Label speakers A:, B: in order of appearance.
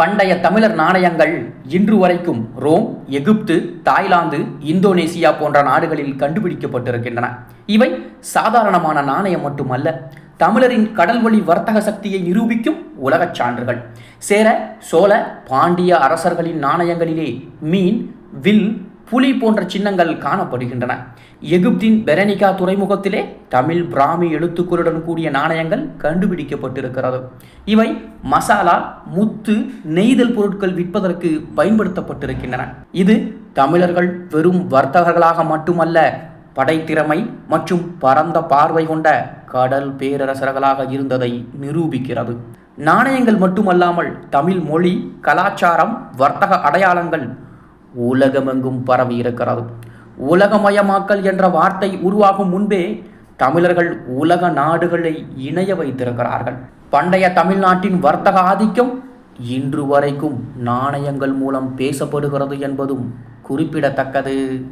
A: பண்டைய தமிழர் நாணயங்கள் இன்று வரைக்கும் ரோம் எகிப்து தாய்லாந்து இந்தோனேசியா போன்ற நாடுகளில் கண்டுபிடிக்கப்பட்டிருக்கின்றன. இவை சாதாரணமான நாணயம் மட்டுமல்ல தமிழரின் கடல்வழி வர்த்தக சக்தியை நிரூபிக்கும் உலகச் சான்றுகள். சேர சோழ பாண்டிய அரசர்களின் நாணயங்களிலே மீன் வில் புலி போன்ற சின்னங்கள் காணப்படுகின்றன. எகிப்தின் பெரனிகா துறைமுகத்திலே தமிழ் பிராமி எழுத்துக்களுடன் கூடிய நாணயங்கள் கண்டுபிடிக்கப்பட்டிருக்கிறது. இவை மசாலா முத்து நெய்தல் பொருட்கள் விற்பதற்கு பயன்படுத்தப்பட்டிருக்கின்றன. இது தமிழர்கள் வெறும் வர்த்தகர்களாக மட்டுமல்ல படைத்திறமை மற்றும் பரந்த பார்வை கொண்ட கடல் பேரரசர்களாக இருந்ததை நிரூபிக்கிறது. நாணயங்கள் மட்டுமல்லாமல் தமிழ் மொழி கலாச்சாரம் வர்த்தக அடையாளங்கள் உலகமெங்கும் பரவி இருக்கிறது உலகமயமாக்கல் என்ற வார்த்தை உருவாகும் முன்பே தமிழர்கள் உலக நாடுகளை இணைய வைத்திருக்கிறார்கள். பண்டைய தமிழ்நாட்டின் வர்த்தக ஆதிக்கம் இன்று வரைக்கும் நாணயங்கள் மூலம் பேசப்படுகிறது என்பதும் குறிப்பிடத்தக்கது.